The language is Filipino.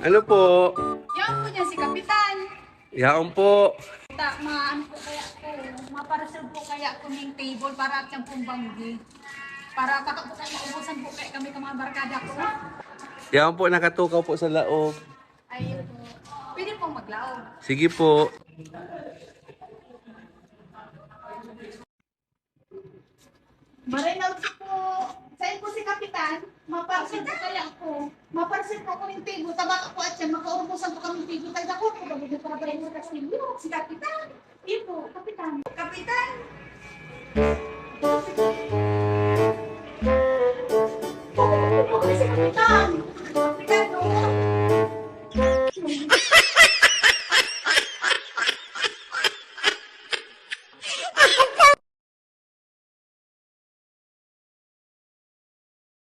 Ano po? Yan po niya si Kapitan. Yaon po. Ta, maano po kaya ko, maparasal po kaya ko ng table para at siyang pumbanggi. Para kaka po kayo maubusan po kayo kami ka mga barkada ko. Yaon po, nakatukaw po sa laog. Ayun po. Pwede pong maglaog. Sige po. Marinaw po. Sa'yo po si Kapitan. Maparsin po kaya ako. Pansin ko kung tigo, tabak ako at siya, makaurbusan ko kami tigo. Kaya ako, kung para pa rin sa kastilyo, si Kapitan. Ipo, Kapitan. Kapitan! Pagkakas si Kapitan!